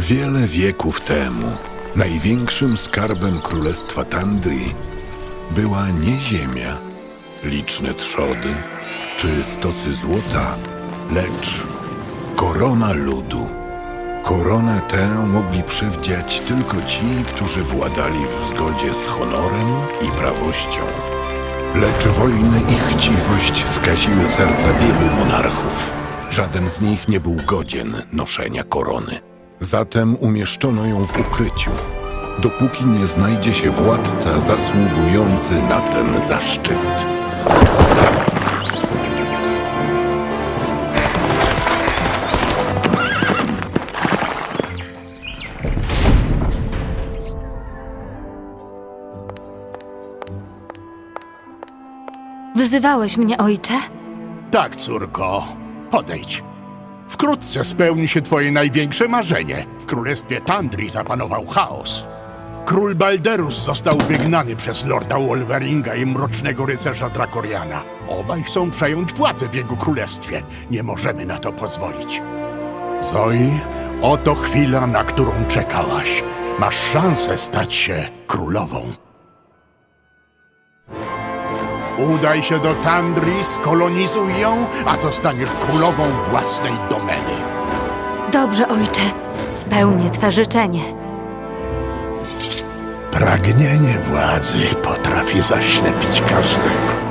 Wiele wieków temu największym skarbem królestwa Tandri była nie ziemia, liczne trzody czy stosy złota, lecz korona ludu. Koronę tę mogli przywdziać tylko ci, którzy władali w zgodzie z honorem i prawością. Lecz wojny i chciwość skaziły serca wielu monarchów. Żaden z nich nie był godzien noszenia korony. Zatem umieszczono ją w ukryciu, dopóki nie znajdzie się władca zasługujący na ten zaszczyt. Wyzywałeś mnie, ojcze? Tak, córko, podejdź. Wkrótce spełni się twoje największe marzenie. W królestwie Tandri zapanował chaos. Król Balderus został wygnany przez lorda Wolveringa i mrocznego rycerza Drakoriana. Obaj chcą przejąć władzę w jego królestwie. Nie możemy na to pozwolić. Zoe, oto chwila, na którą czekałaś. Masz szansę stać się królową. Udaj się do Tandri, skolonizuj ją, a zostaniesz królową własnej domeny. Dobrze, ojcze. Spełnię twe życzenie. Pragnienie władzy potrafi zaślepić każdego.